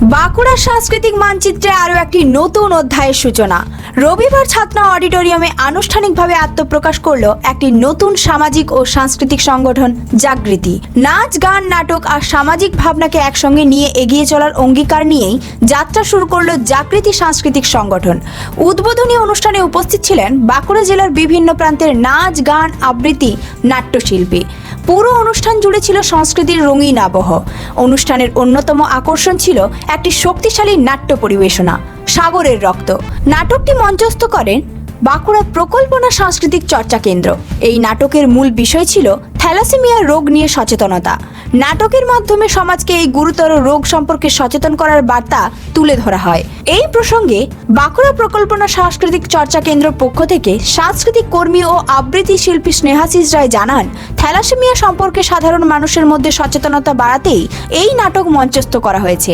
বাঁকুড়া সাংস্কৃতিক মানচিত্রে আরও একটি নতুন অধ্যায়ের সূচনা। রবিবার ছাত্রা অডিটোরিয়ামে আনুষ্ঠানিকভাবে আত্মপ্রকাশ করল একটি নতুন সামাজিক ও সাংস্কৃতিক সংগঠন, জাগৃতি। নাচ, গান, নাটক আর সামাজিক ভাবনাকে একসঙ্গে নিয়ে এগিয়ে চলার অঙ্গীকার নিয়েই যাত্রা শুরু করল জাগৃতি সাংস্কৃতিক সংগঠন। উদ্বোধনী অনুষ্ঠানে উপস্থিত ছিলেন বাঁকুড়া জেলার বিভিন্ন প্রান্তের নাচ, গান, আবৃত্তি, নাট্যশিল্পী। পুরো অনুষ্ঠান জুড়ে ছিল সংস্কৃতির রঙিন আবহ। অনুষ্ঠানের অন্যতম আকর্ষণ ছিল একটি শক্তিশালী নাট্য পরিবেশনা, সাগরের রক্ত। নাটকটি মঞ্চস্থ করেন বাঁকুড়া প্রকল্পনা সাংস্কৃতিক চর্চা কেন্দ্র। এই নাটকের মূল বিষয় ছিল থ্যালাসেমিয়া রোগ নিয়ে সচেতনতা। নাটকের মাধ্যমে সমাজকে এই গুরুতর রোগ সম্পর্কে সচেতন করার বার্তা তুলে ধরা হয়। এই প্রসঙ্গে বাঁকুড়া প্রকল্পনা সাংস্কৃতিক চর্চা কেন্দ্র পক্ষ থেকে সাংস্কৃতিক কর্মী ও আবৃত্তি শিল্পী স্নেহাশিস রায় জানান, থ্যালাসেমিয়া সম্পর্কে সাধারণ মানুষের মধ্যে সচেতনতা বাড়াতেই এই নাটক মঞ্চস্থ করা হয়েছে।